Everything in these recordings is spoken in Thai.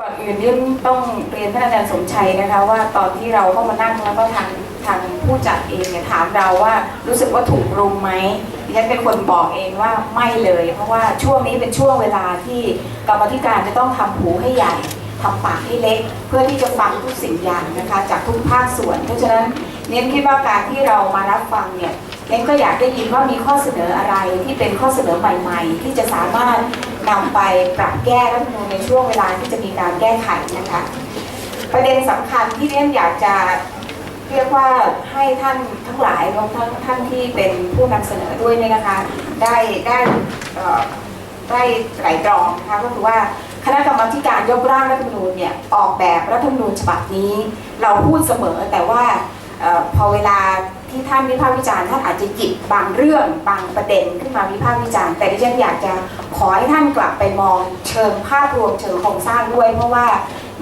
ก่อนอื่นยื่ต้องเรียนท่านอาจารย์สมชัยนะคะว่าตอนที่เราเข้ามานั่งแล้วก็ทางทางผู้จัดเองเนี่ยถามเราว่ารู้สึกว่าถูกรุมไหมดิฉันเป็นคนบอกเองว่าไม่เลย เพราะว่าช่วงนี้เป็นช่วงเวลาที่กรรมธิการจะต้องทำหูให้ใหญ่ทำปากให้เล็ก เพื่อที่จะฟังทุกสิ่งอย่างนะคะจากทุกภาคส่วน เพราะฉะนั้นเน้นคิดว่าการที่เรามารับฟังเนี่ยเน้นก็อยากได้ยินว่ามีข้อเสนออะไรที่เป็นข้อเสนอใหม่ ๆ ที่จะสามารถ นำไปปรับแก้รัฐธรรมนูญในช่วงเวลาที่จะมีการแก้ไขนะคะ ประเด็นสำคัญที่เรียนอยากจะเรียกว่าให้ท่านทั้งหลายรวมทั้งท่านที่เป็นผู้นำเสนอด้วยเนี่ยนะคะ ได้ได้ได้ไตร่ตรองนะคะก็คือว่าคณะกรรมาธิการยกร่างรัฐธรรมนูญเนี่ยออกแบบรัฐธรรมนูญฉบับนี้ เราพูดเสมอแต่ว่าออพอเวลา ที่ท่านวิพากษ์วิจารณ์ท่านอาจจะหยิบบางเรื่องบางประเด็นขึ้นมาวิพากษ์วิจารณ์แต่ดิฉันอยากจะขอให้ท่านกลับไปมองเชิงภาพรวมเชิงโครงสร้างด้วย เพราะว่า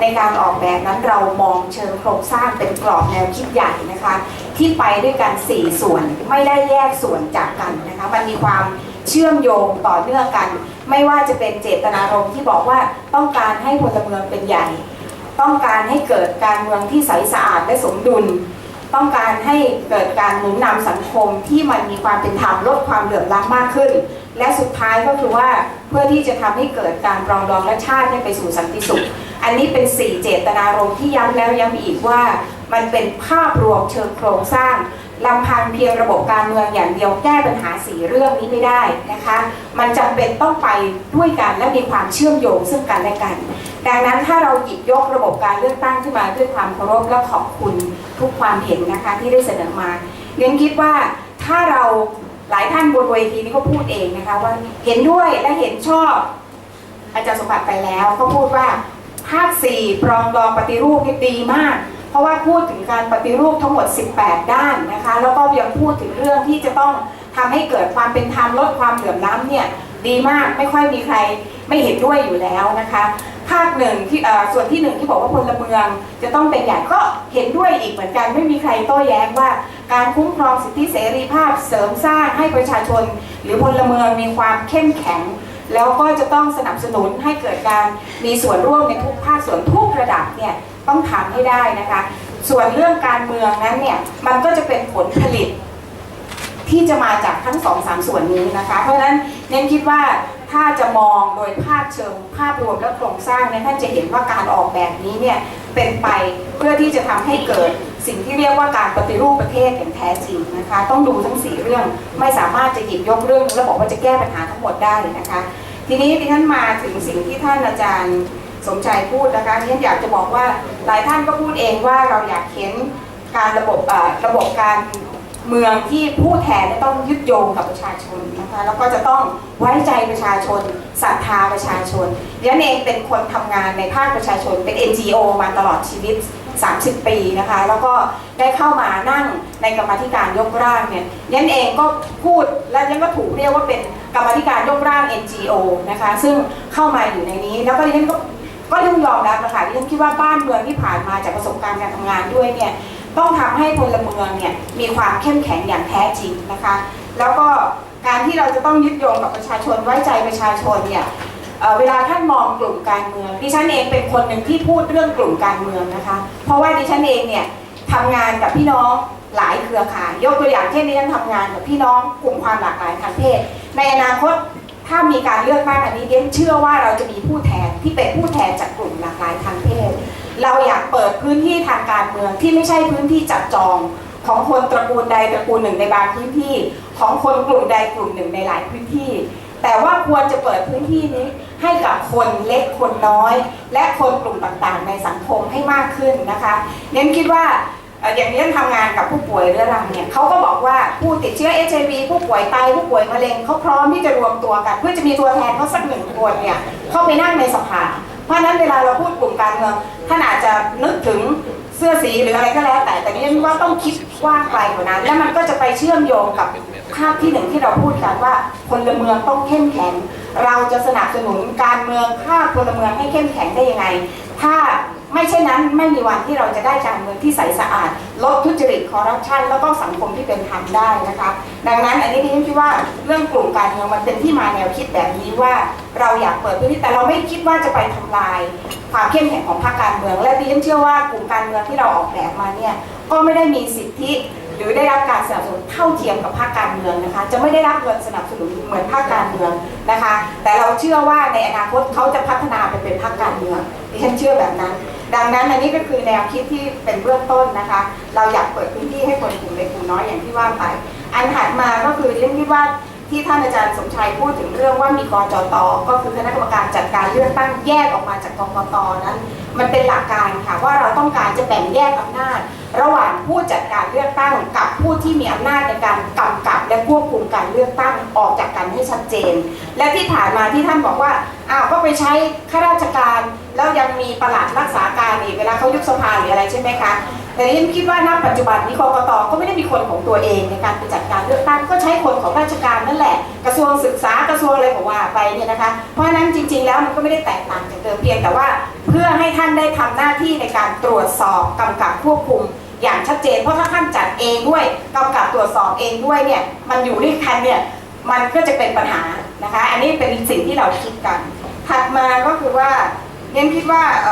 ในการออกแบบนั้นเรามองเชิงโครงสร้างเป็นกรอบแนวคิดใหญ่นะคะ ที่ไปด้วยกัน 4 ส่วนไม่ได้แยกส่วนจากกันนะคะมันมีความเชื่อมโยงต่อเนื่องกัน ไม่ว่าจะเป็นเจตนารมณ์ที่บอกว่าต้องการให้พลเมืองเป็นใหญ่ ต้องการให้เกิดการเมืองที่ใสสะอาดและสมดุล ต้องการให้เกิดการหนุนนำสังคมที่มันมีความเป็นธรรมลดความเหลื่อมล้ำมากขึ้น และสุดท้ายก็คือว่าเพื่อที่จะทำให้เกิดการปรองดองและชาติให้ไปสู่สันติสุข อันนี้เป็นสี่เจตนารมณ์ที่ย้ำแล้วย้ำอีกว่ามันเป็นภาพรวมเชิงโครงสร้างลำพังเพียงระบบการเมืองอย่างเดียวแก้ปัญหาสีเรื่องนี้ไม่ได้นะคะ มันจำเป็นต้องไปด้วยกันและมีความเชื่อมโยงซึ่งกันและกัน ดังนั้นถ้าเราหยิบยกระบบการเลือกตั้งขึ้นมาด้วยความเคารพและขอบคุณทุกความเห็นนะคะที่ได้เสนอมาเรียนคิดว่าถ้าเราหลายท่านบนเวทีนี้ก็พูดเองนะคะว่าเห็นด้วยและเห็นชอบ อาจารย์สมบัติไปแล้วก็พูดว่าภาค4ปรองดองปฏิรูปนี่ดีมาก เพราะว่าพูดถึงการปฏิรูปทั้งหมด 18 ด้านนะคะ แล้วก็ยังพูดถึงเรื่องที่จะต้องทำให้เกิดความเป็นธรรมลดความเหลื่อมล้ำเนี่ยดีมากไม่ค่อยมีใครไม่เห็นด้วยอยู่แล้วนะคะ ภาคหนึ่งที่ส่วนที่หนึ่งที่บอกว่าพลเมืองจะต้องเป็นใหญ่ก็เห็นด้วยอีกเหมือนกันไม่มีใครโต้แย้งว่า การคุ้มครองสิทธิเสรีภาพเสริมสร้างให้ประชาชน หรือพลเมืองมีความเข้มแข็ง แล้วก็จะต้องสนับสนุนให้เกิดการมีส่วนร่วมในทุกภาคส่วนทุกระดับเนี่ยต้องทำให้ได้นะคะ ส่วนเรื่องการเมืองนั้นเนี่ยมันก็จะเป็นผลผลิตที่จะมาจากทั้งสองสามส่วนนี้นะคะ เพราะฉะนั้นเน้นคิดว่า ถ้าจะมองโดยภาพเชิงภาพรวมและโครงสร้างเนี่ยท่านจะเห็นว่าการออกแบบนี้เนี่ยเป็นไปเพื่อที่จะทำให้เกิดสิ่งที่เรียกว่าการปฏิรูปประเทศอย่างแท้จริงนะคะ ต้องดูทั้งสี่เรื่องไม่สามารถจะหยิบยกเรื่องแล้วบอกว่าจะแก้ปัญหาทั้งหมดได้นะคะ ทีนี้ที่ท่านมาถึงสิ่งที่ท่านอาจารย์สมชัยพูดนะคะที่ฉันอยากจะบอกว่าหลายท่านก็พูดเองว่าเราอยากเห็นการระบบเอ่อระบบการ เมืองที่ผู้แทนต้องยึดโยงกับประชาชนนะคะแล้วก็จะต้องไว้ใจประชาชนศรัทธาประชาชนดิฉันเองเป็นคนทำงานในภาคประชาชนเป็น NGO มาตลอดชีวิต 30 ปีนะคะแล้วก็ได้เข้ามานั่งในกรรมธิการยกร่างเนี่ยยันเองก็พูดและยันก็ถูกเรียกว่าเป็นกรรมธิการยกร่าง NGO นะคะซึ่งเข้ามาอยู่ในนี้แล้วก็ดิฉันก็ก็ต้องยอมรับนะคะดิฉันคิดว่าบ้านเมืองที่ผ่านมาจากประสบการณ์การทำงานด้วยเนี่ย ต้องทำให้พลเมืองเนี่ยมีความเข้มแข็งอย่างแท้จริงนะคะ แล้วก็การที่เราจะต้องยึดโยงกับประชาชนไว้ใจประชาชนเนี่ยเเวลาท่านมองกลุ่มการเมืองดิฉันเองเป็นคนหนึ่งที่พูดเรื่องกลุ่มการเมืองนะคะ เพราะว่าดิฉันเองเนี่ยทำงานกับพี่น้องหลายเครือข่าย ยกตัวอย่างเช่นดิฉันทำงานกับพี่น้องกลุ่มความหลากหลายทางเพศ ในอนาคตถ้ามีการเลือกตั้งอันนี้เดนเชื่อว่าเราจะมีผู้แทนที่เป็นผู้แทนจากกลุ่มหลากหลายทางเพศ เราอยากเปิดพื้นที่ทางการเมืองที่ไม่ใช่พื้นที่จับจองของคนตระกูลใดตระกูลหนึ่งในบางพื้นที่ ของคนกลุ่มใดกลุ่มหนึ่งในหลายพื้นที่ แต่ว่าควรจะเปิดพื้นที่นี้ให้กับคนเล็กคนน้อย และคนกลุ่มต่างๆ ในสังคมให้มากขึ้นนะคะเน้นคิดว่าอย่างนี้ทำงานกับผู้ป่วยเรื้อรังเนี่ยเขาก็บอกว่าผู้ติดเชื้อ HIV ผู้ป่วยไตผู้ป่วยมะเร็งเขาพร้อมที่จะรวมตัวกัน เพื่อจะมีตัวแทนเขาสักหนึ่งคนเนี่ยเข้าไปนั่งในสภา เพราะฉะนั้นเวลาเราพูดกลุ่มการเมืองท่านอาจจะนึกถึงเสื้อสีหรืออะไรก็แล้ว แต่แต่นี่ว่าต้องคิดกว้างไกลกว่านั้น และมันก็จะไปเชื่อมโยงกับภาพที่หนึ่งที่เราพูดกันว่าพลเมืองต้องเข้มแข็ง เราจะสนับสนุนการเมืองภาคพลเมืองให้เข้มแข็งได้ยังไง ถ้า ไม่เช่นนั้นไม่มีวันที่เราจะได้การเมืองที่ใสสะอาด ลดทุจริตคอร์รัปชันแล้วก็สังคมที่เป็นธรรมได้นะคะ ดังนั้นอันนี้ดิฉันคิดว่าเรื่องกลุ่มการเมืองมันเป็นที่มาแนวคิดแบบนี้ว่าเราอยากเปิดพื้นที่แต่เราไม่คิดว่าจะไปทำลายความเข้มแข็งของพรรคการเมือง และดิฉันเชื่อว่ากลุ่มการเมืองที่เราออกแบบมาเนี่ยก็ไม่ได้มีสิทธิหรือได้รับการสนับสนุนเท่าเทียมกับภาคการเมืองนะคะ จะไม่ได้รับเงินสนับสนุนเหมือนภาคการเมืองนะคะ แต่เราเชื่อว่าในอนาคตเขาจะพัฒนาไปเป็นภาคการเมืองดิฉันเชื่อแบบนั้น ดังนั้นอันนี้ก็คือแนวคิดที่เป็นเบื้องต้นนะคะ เราอยากเปิดพื้นที่ให้คนกลุ่มเล็กกลุ่มน้อยอย่างที่ว่าไป อันถัดมาก็คือเรื่องที่ว่าที่ท่านอาจารย์สมชัยพูดถึงเรื่องว่ามีกจตก็คือคณะกรรมการจัดการเลือกตั้งแยกออกมาจากกกตนั้น มันเป็นหลักการค่ะว่าเราต้องการจะแบ่งแยกอำนาจ ระหว่างผู้จัดการเลือกตั้งกับผู้ที่มีอำนาจในการกำกับและควบคุมการเลือกตั้งออกจากกันให้ชัดเจน และที่ผ่านมาที่ท่านบอกว่าอ้าวก็ไปใช้ข้าราชการ แล้วยังมีประหลัดรักษาการอีกเวลาเขายุบสภาหรืออะไรใช่ไหมคะ แต่ดิฉันคิดว่าณปัจจุบันนี้กรกตก็ไม่ได้มีคนของตัวเองในการไปจัดการเลือกตั้งก็ใช้คนของราชการนั่นแหละ กระทรวงศึกษากระทรวงอะไรก็ว่าไปเนี่ยนะคะ เพราะฉะนั้นจริง ๆ แล้วมันก็ไม่ได้แตกต่างจากเดิมเพียงแต่ว่า เพื่อให้ท่านได้ทำหน้าที่ในการตรวจสอบกำกับควบคุมอย่างชัดเจน เพราะถ้าท่านจัดเองด้วยกำกับตรวจสอบเองด้วยเนี่ยมันอยู่ด้วยกันเนี่ยมันก็จะเป็นปัญหานะคะ อันนี้เป็นสิ่งที่เราคิดกัน ถัดมาก็คือว่าเน้นคิดว่าเ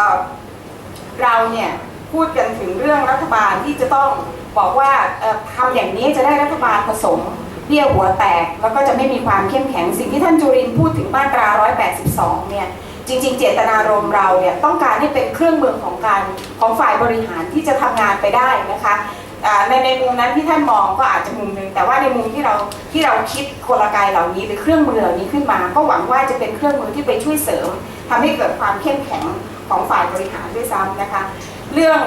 เราเนี่ย พูดกันถึงเรื่องรัฐบาลที่จะต้องบอกว่าเอ่อทำอย่างนี้จะได้รัฐบาลผสมเบี้ยวหัวแตกแล้วก็จะไม่มีความเข้มแข็งสิ่งที่ท่านจุรินพูดถึงมาตรา 182 เนี่ยจริง ๆ เจตนารมณ์เราเนี่ยต้องการให้เป็นเครื่องมือของการของฝ่ายบริหารที่จะทำงานไปได้นะคะในในมุมนั้นที่ท่านมองก็อาจจะมุมหนึ่งแต่ว่าในมุมที่เราที่เราคิดกลไกเหล่านี้หรือเครื่องมือเหล่านี้ขึ้นมา ก็หวังว่าจะเป็นเครื่องมือที่ไปช่วยเสริมทำให้เกิดความเข้มแข็งของฝ่ายบริหารด้วยซ้ำนะคะ เรื่อง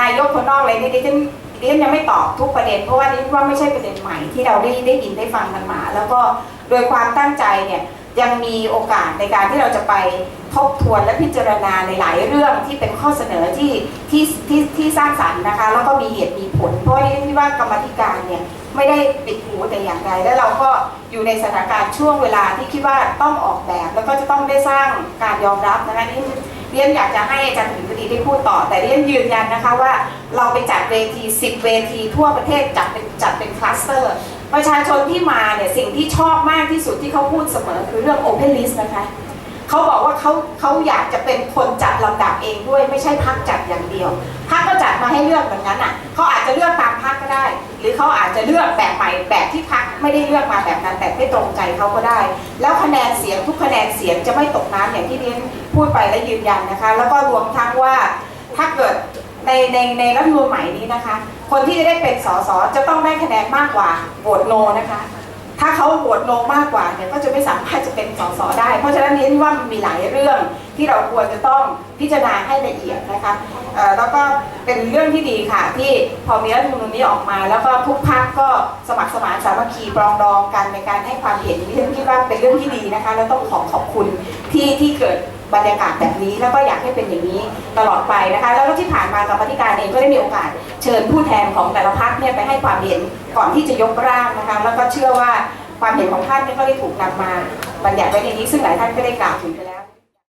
นายกคนนอกอะไรนี่ดิฉันดิฉันยังไม่ตอบทุกประเด็น เพราะว่าดิฉันว่าไม่ใช่ประเด็นใหม่ที่เราได้ได้ยินได้ฟังกันมา แล้วก็โดยความตั้งใจเนี่ยยังมีโอกาสในการที่เราจะไปทบทวนและพิจารณาในหลายเรื่องที่เป็นข้อเสนอที่ที่ที่ที่สร้างสรรค์นะคะ แล้วก็มีเหตุมีผล เพราะว่าดิฉันคิดว่ากรรมธิการเนี่ยไม่ได้ปิดหูแต่อย่างใดและเราก็อยู่ในสถานการณ์ช่วงเวลาที่คิดว่าต้องออกแบบ แล้วก็จะต้องได้สร้างการยอมรับนะคะนี่ เรียนอยากจะให้อาจารย์ถึงพอดีได้พูดต่อ แต่เรียนยืนยันนะคะว่าเราไปจัดเวที 10 เวทีทั่วประเทศจัดเป็นจัดเป็นคลัสเตอร์ ประชาชนที่มาเนี่ยสิ่งที่ชอบมากที่สุดที่เขาพูดเสมอคือเรื่อง Open List นะคะ เขาบอกว่าเขาเขาอยากจะเป็นคนจัดลำดับเองด้วยไม่ใช่พักจัดอย่างเดียวพักก็จัดมาให้เลือกแบบนั้นอะเขาอาจจะเลือกตามพักก็ได้ หรือเขาอาจจะเลือกแบบใหม่แบบที่พักไม่ได้เลือกมาแบบนั้น แต่ไม่ตรงใจเขาก็ได้ แล้วคะแนนเสียงทุกคะแนนเสียงจะไม่ตกน้ำอย่างที่เรียนพูดไปและยืนยันนะคะ แล้วก็รวมทั้งว่าถ้าเกิดในในในรัฐมนูญใหม่นี้นะคะ คนที่จะได้เป็นสสจะต้องได้คะแนนมากกว่าโหวตโนนะคะ ถ้าเขาโหวตโนมากกว่าเนี่ยก็จะไม่สามารถจะเป็นสสได้ เพราะฉะนั้นเรียนว่ามันมีหลายเรื่องที่เราควรจะต้องพิจารณาให้ละเอียดนะคะแล้วก็เป็นเรื่องที่ดีค่ะ ที่พอมีรัฐธรรมนูญนี้ออกมา แล้วก็ทุกพักก็สมัครสมานสามัคคีปรองดองกันในการให้ความเห็นที่ฉันคิดว่าเป็นเรื่องที่ดีนะคะ แล้วต้องขอขอบคุณที่ที่เกิด บรรยากาศแบบนี้ แล้วก็อยากให้เป็นอย่างนี้ตลอดไปนะคะแล้วที่ผ่านมากรรมธิการเองก็ได้มีโอกาสเชิญผู้แทนของแต่ละพักเนี่ยไปให้ความเห็นก่อนที่จะยกร่างนะคะแล้วก็เชื่อว่าความเห็นของท่านนี่ก็ได้ถูกนำมาบัญญัติไว้ในนี้ ซึ่งหลายท่านก็ได้กล่าวถึงไปแล้ว